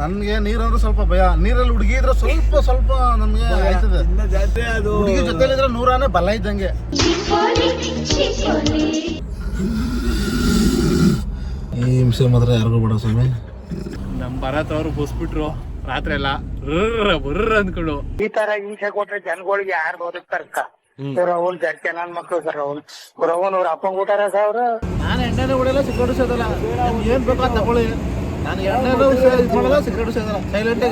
ನನ್ಗೆ ನೀರಂದ್ರೆ ಸ್ವಲ್ಪ ಭಯ. ನೀರಲ್ಲಿ ಹುಡುಗಿ ಇದ್ರೆ ಸ್ವಲ್ಪ ಸ್ವಲ್ಪ ನಮ್ಗೆ ಆಯ್ತದೆ. ಇನ್ನ ಜೊತೆಲಿ ಅದು ಹುಡುಗಿ ಜೊತೆಲಿದ್ರೆ ನೂರಾನೇ ಬಲ ಇದ್ದಂಗೆ. ಈ ಹಿಂಸೆ ಮಾತ್ರ ಯಾರಿಗೂ ಬೇಡ ಸ್ವಾಮಿ. ನಮ್ ಭರತ್ ಅವರು ಬಸ್ಬಿಟ್ರು. ರಾತ್ರಿ ಎಲ್ಲ ಬರ್ರ ಅನ್ಕೊಂಡು ಅಂದ್ಕೊಂಡು. ಈ ತರ ಹಿಂಸೆ ಕೊಟ್ರೆ ಜನಗಳಿಗೆ ಯಾರು ಬದುಕ್ತಾರಕ್ಕ ರಾಹುಲ್ ಅವ್ರು ಜಡ್ಕೆ ನನ್ ಮಕ್ಳು ಸರ್ ರಾಹುಲ್ ರಾಹುಲ್ ಅವ್ರ ಅಪ್ಪಂಗ್ ಊಟಾರ ಸಾವಿರ ನಾನು ಎಣ್ಣೆನೇ ಹೊಡೆಯಲ್ಲ ಸಿಗರೇಟ್ ಸೇದಲ್ಲ ನಿಮ್ಗೆ ಏನ್ ಬೇಕೋ ತಗೊಳ್ಳಿ. ನಾನು ಸಿಗರೇಟ್ ಸೇದಲ್ಲ ಸೈಲೆಂಟ್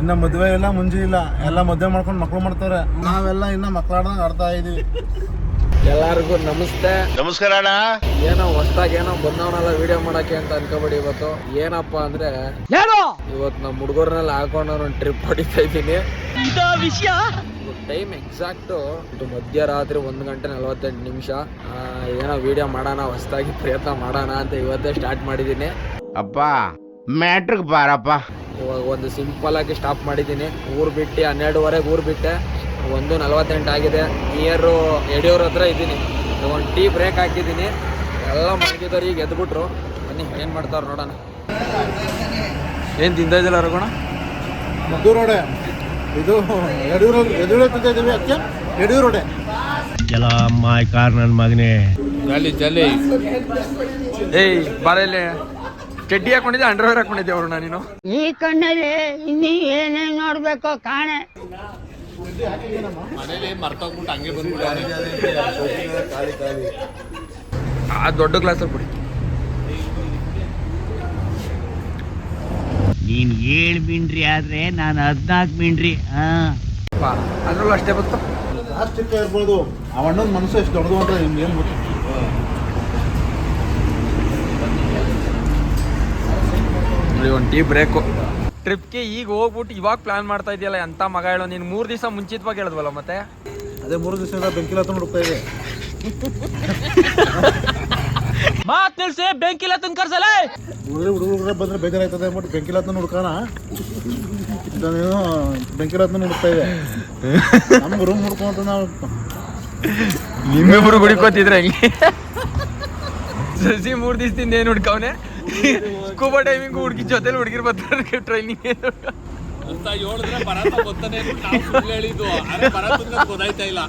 ಇನ್ನ ಮದ್ವೆ ಇಲ್ಲ ಮುಂಜಿ ಇಲ್ಲ. ಎಲ್ಲ ಮದ್ವೆ ಮಾಡ್ಕೊಂಡು ಮಕ್ಳು ಮಾಡ್ತಾರೆ. ನಾವೆಲ್ಲ ಇನ್ನ ಮಕ್ಳಾಡ್ದಂಗ್ ಆಡ್ತಾ ಇದೀವಿ. ಎಲ್ಲಾರ್ಗು ನಮಸ್ತೆ. ನಮಸ್ಕಾರ ಅಣ್ಣ. ಏನೋ ಹೊಸ್ದಾಗ ಏನೋ ಬಂದವನೆಲ್ಲ ವಿಡಿಯೋ ಮಾಡಕ್ಕೆ ಅಂತ ಅನ್ಕೋಬೇಡಿ ಇವತ್ತು. ಏನಪ್ಪ ಅಂದ್ರೆ ಇವತ್ತು ನಮ್ಮ ಹುಡುಗರ್ನೆಲ್ಲ ಹಾಕೊಂಡು ಒಂದು ಟ್ರಿಪ್ ಹೊಡಿತಾ ಇದ್ದೀನಿ ಟೈಮ್ ಎಕ್ಸಾಕ್ಟ್ ಮಧ್ಯರಾತ್ರಿ ಒಂದು ಗಂಟೆ ನಲವತ್ತೆಂಟು ನಿಮಿಷ. ಏನೋ ವಿಡಿಯೋ ಮಾಡೋಣ ಹೊಸದಾಗಿ ಪ್ರಯತ್ನ ಮಾಡೋಣ ಅಂತ ಇವತ್ತೇ ಸ್ಟಾರ್ಟ್ ಮಾಡಿದ್ದೀನಿ. ಅಪ್ಪ ಮ್ಯಾಟ್ರಿಕ್ ಬಾರಪ್ಪ. ಇವಾಗ ಒಂದು ಸಿಂಪಲ್ ಆಗಿ ಸ್ಟಾಪ್ ಮಾಡಿದ್ದೀನಿ. ಊರು ಬಿಟ್ಟು ಹನ್ನೆರಡುವರೆಗೆ ಊರು ಬಿಟ್ಟೆ. ಒಂದು ನಲವತ್ತೆಂಟು ಆಗಿದೆ. ನಿಯರು ಯಡಿಯೂರ್ ಹತ್ರ ಇದ್ದೀನಿ. ಒಂದು ಟೀ ಬ್ರೇಕ್ ಹಾಕಿದ್ದೀನಿ. ಎಲ್ಲ ಮಲಗಿದವ್ರು ಈಗ ಎದ್ಬಿಟ್ರು. ಬನ್ನಿ ಏನು ಮಾಡ್ತಾರೆ ನೋಡೋಣ. ಏನು ತಿಂದ ಇದ್ದಿಲ್ಲ ಮದ್ದು ಮದ್ದೂರೋಡೆ ಇದು ಯಡಿಯೂರು ಯಡಿಯೂರು ತಿಂತಿದ್ದೀವಿ ಅದಕ್ಕೆ ಯಡಿಯೂರೋಡೆ ಎಲ್ಲ ಮಾಯ್ ಕಾರ್ ನನ್ನ ಮಗನೇ. ಜಲ್ಲಿ ಜಲ್ಲಿ ಏಯ್ ಬಾರಲ್ಲಿ ಚಡ್ಡಿ ಹಾಕೊಂಡಿದ್ದೆ ಅಂಡರ್ವೇರ್ ಹಾಕೊಂಡಿದ್ದೆ ಅವ್ರು ನೀನು? ಈ ಕಣ್ಣಲ್ಲಿ ಇನ್ನಿ ಏನೇನ್ ನೋಡ್ಬೇಕೋ ಕಾಣೆ. ಮನೇಲಿ ಮರ್ತೋಗ್ಬಿಟ್ಟು ಹಂಗೆ ಬಂದ್ಬಿಟ್ಟು ಆ ದೊಡ್ಡ ಗ್ಲಾಸಲ್ಲಿ ಕುಡಿ. ನೀನ್ ಏಳು ಮಿಂಡ್ರಿ ಆದ್ರೆ ನಾನು ಹದಿನಾಲ್ಕು ಮಿಂಡ್ರಿ ಹಾಂ. ಅದ್ರಲ್ಲೂ ಅಷ್ಟೇ ಬಂತು ಪ್ಲಾಸ್ಟಿಕ್ ಇರ್ಬೋದು. ಆ ಅಣ್ಣನ ಮನಸ್ಸು ಎಷ್ಟು ದೊಡ್ಡದು ಅಂತ ನಿಮ್ಗೆ ಏನು ಗೊತ್ತು? ನೋಡಿ ಒಂದು ಟೀ ಬ್ರೇಕು ಟ್ರಿಪ್ಗೆ ಈಗ ಹೋಗ್ಬಿಟ್ಟು ಇವಾಗ ಪ್ಲಾನ್ ಮಾಡ್ತಾ ಇದೆಯಲ್ಲ ಎಂತ ಮಗ ಹೇಳೋ ನೀನು ಮೂರು ದಿವಸ ಮುಂಚಿತವಾಗಿ ಹೇಳಿದ್ವಲ್ಲ ಮತ್ತೆ? ಅದೇ ಮೂರು ದಿವಸ ಬೆಂಕಿಲ ತಂದು ಹುಡುಕ್ತಾ ಇದೆ. ಮಾತ್ ನಿಲ್ಸಿ ಬೆಂಕಿಲ್ಲ ತಂದು ಕರ್ಸಲೇ ಹುಡುಗರು ಹುಡುಗರು ಬಂದ್ರೆ ಬೇಜಾರಾಯ್ತದೆ ಅಂದ್ಬಿಟ್ಟು ಬೆಂಕಿಲ ತಂದು ಹುಡ್ಕೋಣ ನೀನು ಬೆಂಕಿಲ ತಂದು ಹುಡುಕ್ತಾ ಇದೆ. ನಮ್ಗೆ ರೂಮ್ ಹುಡ್ಕೊಂತ ನಾವು ನಿಮ್ಮಿಬ್ರು ಗುಡಿಕೋತಿದ್ರೆ ಹಂಗೆ? ಸಸಿ ಮೂರು ದಿವಸದಿಂದ ಏನ್ ಹುಡ್ಕವನೆ ಸ್ಕೂಬಾ ಟೈಮಿಂಗ್ ಹುಡುಗಿ ಜೊತೆಲಿ ಹುಡುಗಿರ್ ಬರ್ತಾರೆ ಟ್ರೈನಿಂಗ್ ಅಂತ ಹೇಳಿದ್ರೆ ಭರತ ಗೊತ್ತಾನೆ ಅಂದ್ಬಿಟ್ಟು ನಾವು ಸುಳ್ಳು ಹೇಳಿದ್ದು. ಭರತ್ ಗೊತ್ತಾಯ್ತಾ ಇಲ್ಲ.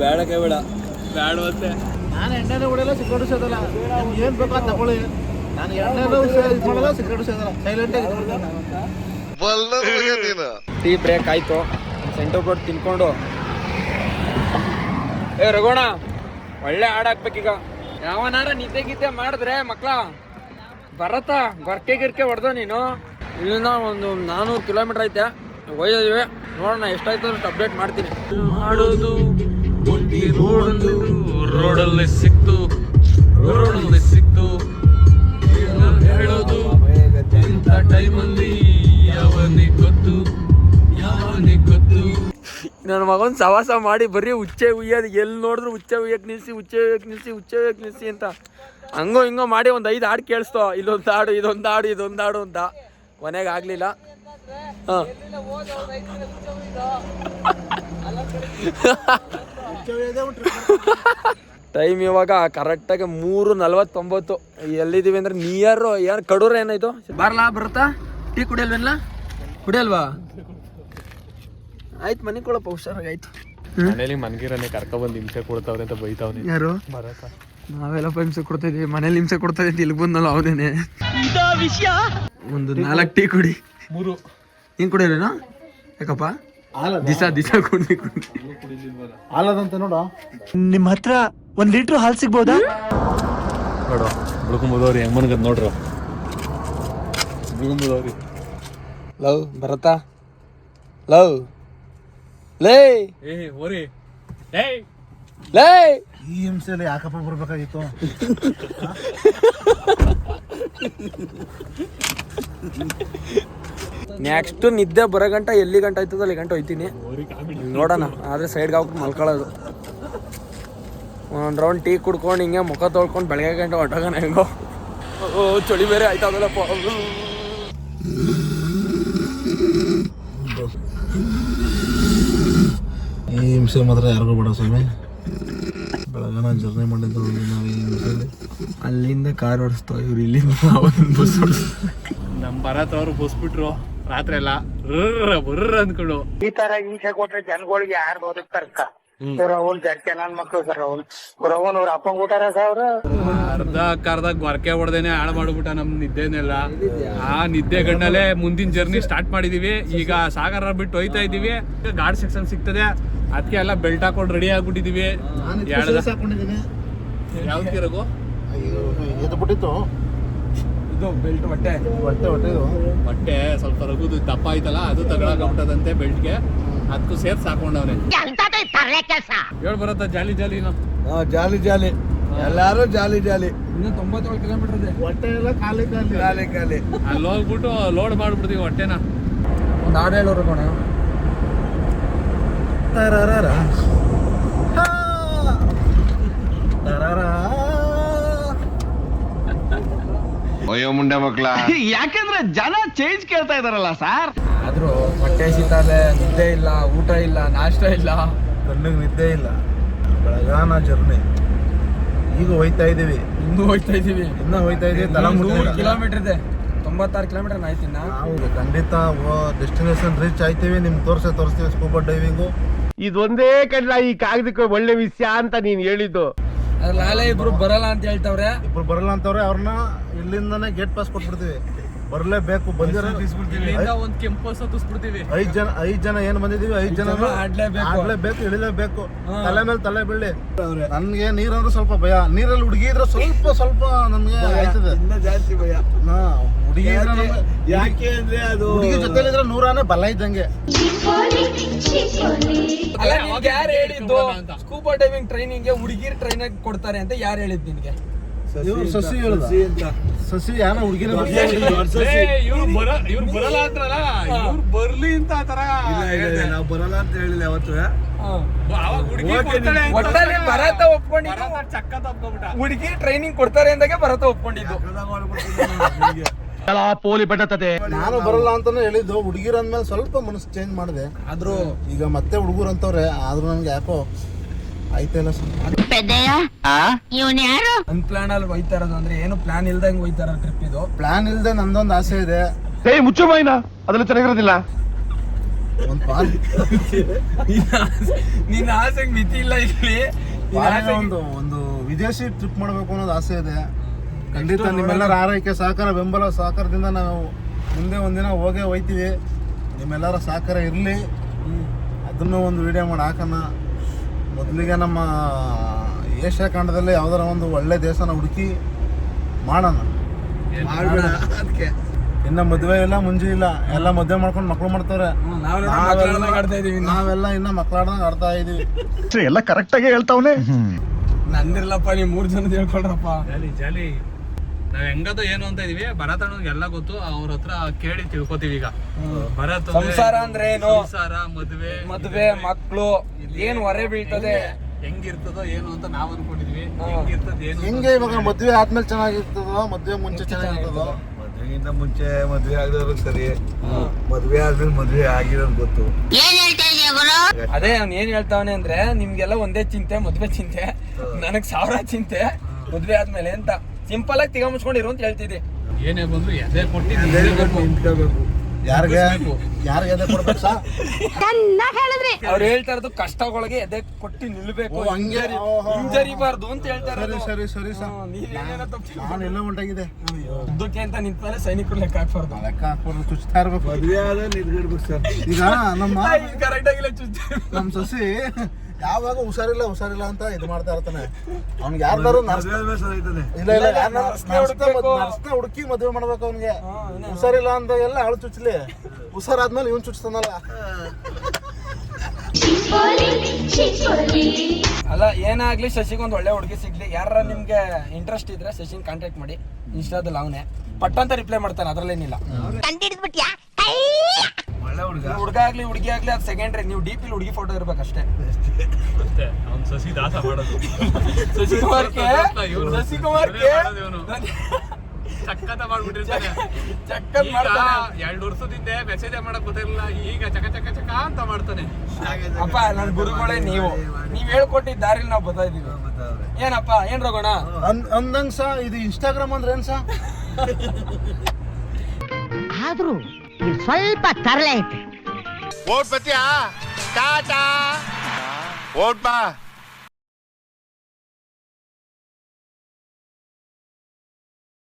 ಬೇಡಕ್ಕೆ ಬೇಡ. ಬೇಡವಂತೆ ನಾನು ಎಣ್ಣೆನೇ ಹೊಡೆಯಲ್ಲ ಸಿಗರೇಟ್ ಸೇದಲ್ಲ ಏನು ಬೇಕೋ ಅದ್ ತಗೊಳ್ಳಿ. ನಾನು ಎಣ್ಣೆನೂ ಇದು ಮಾಡಲ್ಲ ಸಿಗರೇಟ್ ಸೇದಲ್ಲ ಸೈಲೆಂಟ್ ಟೀ ಬ್ರೇಕ್ ಆಯ್ತು. ಸೆಂಟರ್ ಕೊಟ್ಟು ತಿನ್ಕೊಂಡು. ಏ ರಘೋಣ ಒಳ್ಳೆ ಹಾಡಾಕ್ಬೇಕೀಗ ಹಾಕ್ಬೇಕೀಗ. ಯಾವನಾರ ನಿದ್ದೆ ಗಿದ್ದೆ ಮಾಡಿದ್ರೆ ಮಕ್ಳ? ಬರತ್ತ ಗೊರ್ಕೆ ಗಿರ್ಕೆ ಹೊಡೆದ ನೀನು? ಇಲ್ಲಿಂದ ಒಂದು ನಾನೂರು ಕಿಲೋಮೀಟರ್ ಐತೆ. ಒಯ್ದಿವೆ ನೋಡೋಣ ಎಷ್ಟಾಯ್ತು ಅಷ್ಟು ಅಪ್ಡೇಟ್ ಮಾಡ್ತೀನಿ. ಮಾಡೋದು ರೋಡಲ್ಲಿ ಸಿಕ್ತು ರೋಡಲ್ಲಿ ಸಿಕ್ತು. ಏನು ಹೇಳೋದು? ಇಂಥ ಟೈಮಲ್ಲಿ ಯಾವನಿಗೆ ಗೊತ್ತು? ಯಾವನಿಗೆ ಗೊತ್ತು? ನನ್ನ ಮಗನ ಸವಾಸ ಮಾಡಿ ಬರೀ ಹುಚ್ಚೆ ಉಯ್ಯೋದು ಎಲ್ಲಿ ನೋಡಿದ್ರು ಹುಚ್ಚೆ ಉಯ್ಯಕ್ಕೆ ನಿಲ್ಸಿ ಉಚ್ಚೆ ಉಯ್ಯಕ್ಕೆ ನಿಲ್ಸಿ ಉಚ್ಚೆ ಉಯ್ಯಕ್ಕೆ ನಿಲ್ಸಿ ಅಂತ. ಹಂಗೋ ಹಿಂಗೋ ಮಾಡಿ ಒಂದು ಐದು ಹಾಡು ಕೇಳಿಸ್ತೋ ಇಲ್ಲೊಂದು ಹಾಡು, ಇದೊಂದು ಹಾಡು ಇದೊಂದು ಹಾಡು ಅಂತ. ಕೊನೆಗೆ ಆಗಲಿಲ್ಲ. ಟೈಮ್ ಇವಾಗ ಕರೆಕ್ಟಾಗಿ ಮೂರು ನಲ್ವತ್ತೊಂಬತ್ತು. ಎಲ್ಲಿದ್ದೀವಿ ಅಂದ್ರೆ ನಿಯರ್ ಏನು ಕಡೂರ ಏನಾಯ್ತು? ಬರ್ಲಾ ಬರುತ್ತಾ? ಟೀ ಕುಡಿಯಲ್ವೇನ ಕುಡಿಯಲ್ವಾ? ಆಯ್ತು ಮನೆ ಕೊಡಪ್ಪ ಹುಷಾರಾಗಿ ಆಯ್ತು ಮನೇಲಿ ಮನ್ಗಿರನೆ ಕರ್ಕ ಬಂದು ಹಿಂಸೆ ಕೊಡ್ತಾವ್ರೆ ಅಂತ ಬೈತಾವ್ನೆ. ಯಾರು? ನಾವೆಲ್ಲ ಹಿಂಸೆ ಕೊಡ್ತಾ ಇದೀವಿ ಮನೇಲಿ ಹಿಂಸೆ ಕೊಡ್ತಾ ಇದ್ದೀವಿ ಇಲ್ಲಿ ಬಂದಲ್ಲ ಅವನೇನೆ. ಒಂದು ನಾಲ್ಕು ಟೀ ಕುಡಿ. ಮೂರು. ಹಿಂಗ್ ಕುಡಿಯೋರೇನಾ ಯಾಕಪ್ಪ? ದಿಸ ದಿಸ ಕುಡಿ ಕುಡಿ. ನೋಡ. ನಿಮ್ಮ ನಿಮ್ ಹತ್ರ ಒಂದ್ ಲೀಟರ್ ಹಾಲ್ ಸಿಗ್ಬೋದಾ? ನೋಡು ಬುಡ್ಕೊಂಬುದವ್ರಿ ಹೆಂಗ್ ಮನ್ಗದ್ ನೋಡ್ರು. ಬುಡ್ಕೊಂಬುದವ್ರಿ ಲವ್ ಬರತ್ತಾ ಲವ್? ಲೇ? ಏ ಓರಿ ಏಯ್ ಲೇ? ಈ ಹಿಂಸೆಯಲ್ಲಿ ಯಾಕಪ್ಪ ಬರ್ಬೇಕಾಗಿತ್ತು? ನೆಕ್ಸ್ಟ್ ನಿದ್ದೆ ಬರೋ ಗಂಟ ಎಲ್ಲಿ ಗಂಟ ಆಯ್ತದ ಅಲ್ಲಿ ಗಂಟ ಹೋಯ್ತೀನಿ. ನೋಡೋಣ ಆದ್ರೆ ಸೈಡ್ಗೆ ಹಾಕ್ಬಿಟ್ಟು ಮಲ್ಕೊಳ್ಳೋದು. ಒಂದು ರೌಂಡ್ ಟೀ ಕುಡ್ಕೊಂಡು ಹಿಂಗೆ ಮುಖ ತೊಳ್ಕೊಂಡು ಬೆಳಗ್ಗೆ ಗಂಟೆ ಹೊಟ್ಟೋಗೋಣ ಹೆಂಗೋ. ಓ ಚಳಿ ಬೇರೆ ಆಯ್ತಾಗಲ್ಲಪ್ಪ ಈ ಹಿಂಸೆ ಮಾತ್ರ ಯಾರಿಗೂ ಬೇಡ ಸ್ವಾಮಿ. ಬೆಳಗಾನ ಜರ್ನಿ ಮಾಡಿದ್ದು ನಾವು ಈ ಹಿಂಸೆಯಲ್ಲಿ ಅಲ್ಲಿಂದ ಕಾರ್ ಓಡಿಸ್ತೋ ಇವ್ರು ಇಲ್ಲಿಂದ ಬಸ್ ನಮ್ಮ ಭರತ್ ಅವರು ಬಸ್ಬಿಟ್ರು ರಾತ್ರಿ ಎಲ್ಲ ಬರ್ರ ಅಂದ್ಕೊಂಡು. ಈ ತರ ಹಿಂಸೆ ಕೊಟ್ರೆ ಜನಗಳಿಗೆ ಯಾರು ಬದುಕ್ತಾರ ರಾಹುಲ್ ಜಡ್ಕೆ ನನ್ ಮಕ್ಳು ಸರ್ ರಾಹುಲ್ ರಾಹುಲ್ ಅವ್ರ ಅಪ್ಪ ಕೊಟ್ಟಾರ ಅವ್ರ? ಅರ್ಧ ಕರ್ದ ಗೊರಕೆ ಹೊಡೆದೇನೆ ಹಾಳು ಮಾಡ್ಬಿಟ್ಟ ನಮ್ ನಿದ್ದೆನೆಲ್ಲ. ಆ ನಿದ್ದೆ ಗಣ್ಣಲ್ಲೇ ಮುಂದಿನ ಜರ್ನಿ ಸ್ಟಾರ್ಟ್ ಮಾಡಿದೀವಿ. ಈಗ ಸಾಗರ ಬಿಟ್ಟು ಹೋಯ್ತಾ ಇದೀವಿ ಈಗ ಗಾರ್ಡ್ ಸೆಕ್ಷನ್ ಸಿಗ್ತದೆ. ಅದಕ್ಕೆ ಎಲ್ಲ ಬೆಲ್ಟ್ ಹಾಕೊಂಡು ರೆಡಿ ಆಗ್ಬಿಟ್ಟಿದೀವಿ. ಯಾವ್ದು ರಘು ಎದ್ದು ಬಿಟ್ಟಿತ್ತು ಇದು ಬೆಲ್ಟ್ ಹೊಟ್ಟೆ ಹೊಟ್ಟೆ ಹೊಟ್ಟೆ ಬಟ್ಟೆ ಸ್ವಲ್ಪ ರಘುದು ದಪ್ಪ ಆಯ್ತಲ್ಲ ಅದು ತಗೊಳಕಾಗ್ಬಿಟ್ಟದಂತೆ ಬೆಲ್ಟ್ಗೆ. ಅದಕ್ಕೂ ಸೇರ್ಸಿ ಹಾಕೊಂಡವ್ರೆ ಹೇಳ್ ಬರತ್ತ ಜಾಲಿ ಜಾಲಿನ ಜಾಲಿ ಜಾಲಿ. ಎಲ್ಲಾರು ಜಾಲಿ ಜಾಲಿ. ಇನ್ನೂ ತೊಂಬತ್ತೇಳು ಕಿಲೋಮೀಟರ್ ಇದೆ ಹೊಟ್ಟೆ ಎಲ್ಲ ಖಾಲಿ ಖಾಲಿ. ಖಾಲಿ ಖಾಲಿ. ಅಲ್ಲಿ ಹೋಗ್ಬಿಟ್ಟು ಲೋಡ್ ಮಾಡ್ಬಿಡ್ತೀವಿ ಹೊಟ್ಟೆನ ಒಂದು ಹಾಡು ಹೇಳೋರು ಕಣ ತರಾರ ಹಾ. ತರರ. ಅಯ್ಯೋ ಮುಂಡೆ ಮಕ್ಳ. ಯಾಕಂದ್ರೆ ಜನ ಚೇಂಜ್ ಕೇಳ್ತಾ ಇದಾರಲ್ಲ ಸರ್ ಆದ್ರೂ ಹೊಟ್ಟೆ ಶೀತಾಲೆ ನಿದ್ದೆ ಇಲ್ಲ ಊಟ ಇಲ್ಲ ನಾಷ್ಟ ಇಲ್ಲ. ಕಣ್ಣಿಗೆ ನಿದ್ದೆ ಇಲ್ಲ. ಬೆಳಗಾನ ಜರ್ನಿ. ಈಗ ಹೋಯ್ತಾ ಇದೀವಿ. ಇನ್ನೂ ಹೋಯ್ತಾ ಇದೀವಿ. ಇನ್ನ ಹೋಯ್ತಾ ಇದೀವಿ ತಲಾ. ಕಿಲೋಮೀಟರ್ ಇದೆ. ತೊಂಬತ್ತಾರು ಕಿಲೋಮೀಟರ್ ಆಯ್ತಿನ್ನ ಹೌದು ಖಂಡಿತ. ಡೆಸ್ಟಿನೇಷನ್ ರೀಚ್ ಆಯ್ತೀವಿ. ನಿಮ್ಗೆ ತೋರ್ಸ ತೋರಿಸ್ತೀವಿ ಸ್ಕೂಬಾ ಡೈವಿಂಗು ಇದೊಂದೇ ಕಡ್ಲ ಈ ಕಾಗದಕ್ಕೆ ಒಳ್ಳೆ ವಿಷಯ ಅಂತ ನೀನು ಹೇಳಿದ್ದು. ಲಾಲೆ ಇಬ್ರು ಬರಲ್ಲ ಅಂತ ಹೇಳ್ತಾವ್ರೆ. ಇಬ್ರು ಬರಲ್ಲ ಅಂತವ್ರೆ ಅವ್ರನ್ನ ಇಲ್ಲಿಂದನೇ ಗೇಟ್ ಪಾಸ್ ಕೊಟ್ಬಿಡ್ತೀವಿ. ಬರಲೇಬೇಕು ಒಂದ್ ಕೆಂಪು ಬಸ್ ಹತ್ತಿಸ್ಬಿಡ್ತೀವಿ ಐದ್ ಜನ ಐದ್ ಜನ ಏನ್ ಬಂದಿದೀವಿ ಐದ್ ಜನ ಆಡ್ಲೇಬೇಕು. ಇಳಿಲೇಬೇಕು. ತಲೆ ಮೇಲೆ ತಲೆ ಬೀಳಿ ನನ್ಗೆ ನೀರಂದ್ರೆ ಸ್ವಲ್ಪ ಭಯ. ನೀರಲ್ಲಿ ಹುಡುಗಿ ಇದ್ರೆ ಸ್ವಲ್ಪ ಸ್ವಲ್ಪ ನಮ್ಗೆ ಆಯ್ತದೆ. ಜಾಸ್ತಿ ಭಯ. ಹುಡುಗಿ ಯಾಕೆ? ಅಂದ್ರೆ ಅದು ಹುಡುಗಿ ಜೊತೆಲಿದ್ರೆ ನೂರಾನೇ ಬಲ ಇದ್ದಂಗೆ. ಯಾರು ಹೇಳಿದ್ದು? ಸ್ಕೂಬಾ ಡೈವಿಂಗ್ ಟ್ರೈನಿಂಗ್ ಹುಡುಗಿರ್ ಟ್ರೈನ್ ಕೊಡ್ತಾರೆ ಅಂತ ಯಾರು ಹೇಳಿದ್ ನಿನ್ಗೆ? ಇವ್ರು ಸಸಿ ಹೇಳ್ದ ಸಸಿ ಯಾರ ಹುಡುಗಿನ ಇವ್ರು ಬರ ಇವ್ರು ಬರಲ್ಲ ಅಂತಾರಲ್ಲ ಇವ್ರು ಬರ್ಲಿ ಅಂತ ಆತರ ನಾವು ಬರಲ್ಲ ಅಂತ ಹೇಳಿಲ್ಲ ಯಾವತ್ತು. ಒಟ್ಟಲ್ಲಿ ಭರತ ಒಪ್ಕೊಂಡಿದ್ದು. ಚಕ್ಕ ಹುಡುಗಿ ಟ್ರೈನಿಂಗ್ ಕೊಡ್ತಾರೆ ಅಂದಾಗ ಭರತ ಒಪ್ಕೊಂಡಿದ್ದು. ಪೋಲಿ ಬಟ್ಟತದೆ ನಾನು ಬರಲ್ಲ ಅಂತಾನೆ ಹೇಳಿದ್ದು. ಹುಡುಗಿರ ಅಂದ್ಮೇಲೆ ಸ್ವಲ್ಪ ಮನಸ್ಸು ಚೇಂಜ್ ಮಾಡಿದೆ. ಆದ್ರೂ ಈಗ ಮತ್ತೆ ಹುಡುಗರು ಅಂತವ್ರೆ ಆದ್ರೂ ನನ್ಗೆ ಯಾಕೋ ಆಯ್ತಿಲ್ಲ ಯಾರು? ಅನ್ಪ್ಲಾನ್ ಅಲ್ಲಿ ಹೋಯ್ತಾ ಇರೋದು ಅಂದ್ರೆ ಏನು ಪ್ಲಾನ್ ಇಲ್ದಂಗೆ ಹೋಯ್ತಾ ಇರೋ ಟ್ರಿಪ್ ಇದು? ಪ್ಲಾನ್ ಇಲ್ದೆ ನಂದೊಂದು ಆಸೆ ಇದೆ. ಏಯ್ ಮುಚ್ಚು ಮೈನಾ ಅದೆಲ್ಲ ಚೆನ್ನಾಗಿರೋದಿಲ್ಲ. ಒಂದು ಪಾಲ್. ನಿನ್ನ ಆಸೆಗೆ ಮಿತಿ ಇಲ್ಲ ಇಲ್ಲಿ. ನಿನ್ನ ಆಸೆಗೆ- ಒಂದು ಒಂದು ವಿದೇಶಿ ಟ್ರಿಪ್ ಮಾಡಬೇಕು ಅನ್ನೋದು ಆಸೆ ಇದೆ. ಖಂಡಿತ ನಿಮ್ಮೆಲ್ಲರ ಆರೈಕೆ ಸಹಕಾರ ಬೆಂಬಲ ಸಹಕಾರದಿಂದ ನಾವು ಮುಂದೆ ಒಂದಿನ ಹೋಗೇ ಹೋಯ್ತೀವಿ. ನಿಮ್ಮೆಲ್ಲರ ಸಹಕಾರ ಇರಲಿ. ಅದನ್ನು ಒಂದು ವಿಡಿಯೋ ಮಾಡಿ ಹಾಕೋಣ. ಮೊದಲಿಗೆ ನಮ್ಮ ಏಷ್ಯಾ ಖಂಡದಲ್ಲಿ ಯಾವ್ದಾರ ಒಂದು ಒಳ್ಳೆ ದೇಶನ ಹುಡುಕಿ ಮಾಡೋಣ. ಮಾಡ್ಬೇಡ. ಅದಕ್ಕೆ. ಇನ್ನ ಮದುವೆ ಇಲ್ಲ ಮುಂಜಿ ಇಲ್ಲ. ಎಲ್ಲ ಮದುವೆ ಮಾಡ್ಕೊಂಡು ಮಕ್ಳು ಮಾಡ್ತಾರೆ. ನಾವೆಲ್ಲ ಇನ್ನ. ಮಕ್ಕಳಾಡ್ದಂಗೆ ಆಡ್ತಾ ಇದೀವಿ. ಎಲ್ಲ ಕರೆಕ್ಟ್ ಆಗಿ ಹೇಳ್ತಾವನೆ. ನಂದಿರ್ಲಪ್ಪ ನೀವು ಮೂರ್ ಜನ ಹೇಳ್ಕೊಳ್ರಪ್ಪ. ಜಾಲಿ ಜಾಲಿ. ನಾವ್ ಹೆಂಗದು ಏನು ಅಂತ ಇದೀವಿ ಭರತ್ ಅಣ್ಣ ಎಲ್ಲ ಗೊತ್ತು ಅವ್ರ ಹತ್ರ ಕೇಳಿ ತಿಳ್ಕೊತೀವಿ ಈಗ. ಭರತ್ ಅಂದ್ರೆ ಸಂಸಾರ ಅಂದ್ರೆ ಏನು? ಸಂಸಾರ ಮದ್ವೆ ಮದ್ವೆ ಮಕ್ಳು ಏನ್ ಹೊರೆ ಬೀಳ್ತದೆ? ಹೆಂಗಿರ್ತದೋ ಏನು ಅಂತ ನಾವ್ ಅನ್ಕೊಂಡಿದ್ವಿ. ಹೆಂಗಿರ್ತದ ಏನು ಹಿಂಗೆ ಇವಾಗ ಮದ್ವೆ ಆದ್ಮೇಲೆ ಚೆನ್ನಾಗಿರ್ತದೋ ಮದ್ವೆ ಮುಂಚೆ ಚೆನ್ನಾಗಿರ್ತದೋ? ಮದ್ವೆಗಿಂತ ಮುಂಚೆ ಮದ್ವೆ ಆಗದವ್ರು ಸರಿ. ಮದ್ವೆ ಆದ್ಮೇಲೆ ಮದ್ವೆ ಆಗಿರೋದು ಗೊತ್ತು. ಏನ್ ಹೇಳ್ತಾ ಗುರು? ಅದೇ ಅವ್ನು ಏನ್ ಹೇಳ್ತಾವನೆ ಅಂದ್ರೆ ನಿಮ್ಗೆಲ್ಲ ಒಂದೇ ಚಿಂತೆ ಮದ್ವೆ ಚಿಂತೆ ನನಗ್ ಸಾವಿರ ಚಿಂತೆ ಮದ್ವೆ ಆದ್ಮೇಲೆ ಅಂತ. ಸಿಂಪಲ್ ಆಗಿ ತಿಗಾಮುಚ್ಕೊಂಡಿರು ಅಂತ ಹೇಳ್ತಿದ್ದೆ. ಏನೇ ಬಂದ್ರು ಎದೆ ಕೊಟ್ಟು ನಿಂತ್ಕೋಬೇಕು. ಯಾರಿಗೆ? ಯಾರಿಗೆ ಎದೆ ಕೊಡ್ಬೇಕು ಸಾ? ಹೇಳಿದ್ರಿ. ಅವ್ರು ಹೇಳ್ತಾ ಇರೋದು ಕಷ್ಟಗಳಿಗೆ ಎದೆ ಕೊಟ್ಟು ನಿಲ್ಬೇಕು. ಓ, ಹಂಗೆ. ಹಿಂಜರಿಬಾರ್ದು ಅಂತ ಹೇಳ್ತಾರೆ ಸರಿ ಸರಿ ಸರಿ ಸಾ. ನೀವೇನೇನೋ ತಪ್ಪು ನಾನು ಎಲ್ಲ ಉಂಟಾಗಿದೆ. ಯುದ್ಧಕ್ಕೆ ಅಂತ ನಿಂತ ಸೈನಿಕರು ಲೆಕ್ಕ ಹಾಕ್ಬಾರ್ದು. ಲೆಕ್ಕ ಹಾಕ್ಬಾರ್ದು ಚುಚ್ತಾ ಇರ್ಬೇಕು. ಮದ್ವೆ ಸರ್. ಈಗ ನಮ್ಮ ಕರೆಕ್ಟ್ ಆಗಿಲ್ಲ ಚುಚ್ಚಿ ನಮ್ಮ ಸಸಿ ಯಾವಾಗ ಹುಷಾರಿಲ್ಲ ಹುಷಾರಿಲ್ಲ ಅಂತ ಇದು ಮಾಡ್ತಾ ಇರ್ತಾನೆ. ಅವ್ನಿಗೆ ಯಾರ್ದಾರು ಇಲ್ಲ ಇಲ್ಲ ನರ್ಸ್ನೇ ಹುಡುಕಿ ಮದುವೆ ಮಾಡ್ಬೇಕು ಅವ್ನಿಗೆ. ಹುಷಾರಿಲ್ಲ ಅಂತ ಎಲ್ಲ ಅಳು ಚುಚ್ಚಲಿ ಹುಷಾರಾದ್ಮೇಲೆ ಇವನ್ ಚುಚ್ತಾನಲ್ಲ. ಅಲ್ಲ ಏನಾಗ್ಲಿ ಶಶಿಗೆ ಒಂದು ಒಳ್ಳೆ ಹುಡುಗಿ ಸಿಗ್ಲಿ. ಯಾರ ನಿಮ್ಗೆ ಇಂಟ್ರೆಸ್ಟ್ ಇದ್ರೆ ಶಶಿನ್ ಕಾಂಟ್ಯಾಕ್ಟ್ ಮಾಡಿ. ಇನ್ಸ್ಟಾದಲ್ಲಿ ಅವನೇ. ಪಟ್ ಅಂತ ರಿಪ್ಲೈ ಮಾಡ್ತಾನೆ ಅದ್ರಲ್ಲೇನಿಲ್ಲ. ಹುಡುಗ. ಆಗ್ಲಿ ಹುಡುಗಿ ಆಗ್ಲಿ ಅದು ಸೆಕೆಂಡ್ರಿ ನೀವು ಡಿ ಪಿಲ್ ಹುಡುಗಿ ಫೋಟೋ ಇರ್ಬೇಕಷ್ಟೇ. ಅಷ್ಟೇ. ಅವ್ನು ಸಸಿ ದಾಸ ಮಾಡೋದು. ಶಶಿಕುಮಾರ್ ಕೆ ಇವ್ನು ಶಶಿಕುಮಾರ್ ಕೆ ಮಾಡೋದು ಇವ್ನು. ಚಕ್ಕತ ಮಾಡ್ಬಿಟ್ಟಿರ್ತಾನೆ. ಚಕ್ಕನ್ ಈಗ ಮಾಡ್ತಾನೆ. ಎರಡು ವರ್ಷದಿಂದ ಮೆಸೇಜ್ ಮಾಡಕ್ ಗೊತ್ತಿರಲಿಲ್ಲ. ಈಗ ಚಕ ಚಕ ಚಕ ಅಂತ ಮಾಡ್ತಾನೆ. ಅಪ್ಪ ನನ್ ಗುರುಗಳೇ ನೀವು. ನೀವ್ ಹೇಳ್ಕೊಟ್ಟಿದ್ದ ದಾರಿಲಿ ನಾವು ಬರ್ತಾ ಇದೀವಿ. ಏನಪ್ಪ ಏನ್ ರೋಗೋಣ? ಅಂದಂಗ್ ಸಾ ಇದು ಇನ್ಸ್ಟಾಗ್ರಾಮ್ ಅಂದ್ರೆ ಏನ್ ಸಾ? ಆದ್ರೂ ಇದು ಸ್ವಲ್ಪ ತರಲೆ ಐತೆ. ಓಟ್ ಬತ್ತಿಯಾ ಟಾಟಾ? ಓಟ್ ಬಾ.